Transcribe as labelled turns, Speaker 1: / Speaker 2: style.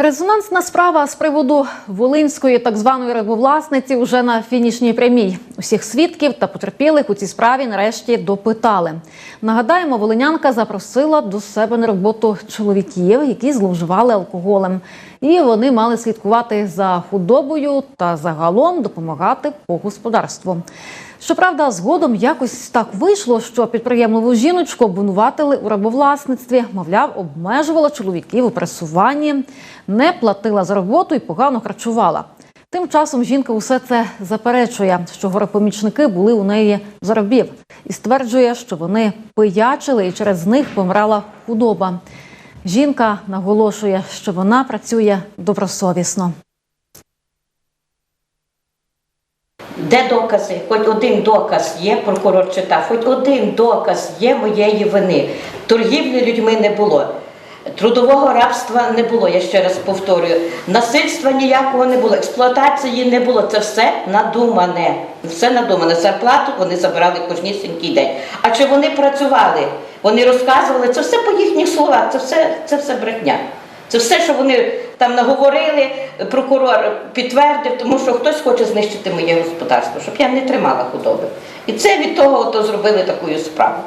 Speaker 1: Резонансна справа з приводу волинської так званої рибовласниці вже на фінішній прямій. Усіх свідків та потерпілих у цій справі нарешті допитали. Нагадаємо, волинянка запросила до себе на роботу чоловіків, які зловживали алкоголем. І вони мали слідкувати за худобою та загалом допомагати по господарству. Щоправда, згодом якось так вийшло, що підприємливу жіночку обвинуватили у рабовласництві, мовляв, обмежувала чоловіків у пересуванні, не платила за роботу і погано харчувала. Тим часом жінка усе це заперечує, що горопомічники були у неї за рабів, і стверджує, що вони пиячили і через них помирала худоба. Жінка наголошує, що вона працює добросовісно.
Speaker 2: Де докази? Хоч один доказ є, прокурор читав, хоч один доказ є моєї вини. Торгівлі людьми не було. Трудового рабства не було, я ще раз повторюю. Насильства ніякого не було, експлуатації не було. Це все надумане. Все надумане. Зарплату вони забирали кожнісінький день. А чи вони працювали? Вони розказували, це все по їхніх словах, це все, це все брехня. Це все, що вони там наговорили, прокурор підтвердив, тому що хтось хоче знищити моє господарство, щоб я не тримала худоби. І це від того то зробили таку справу.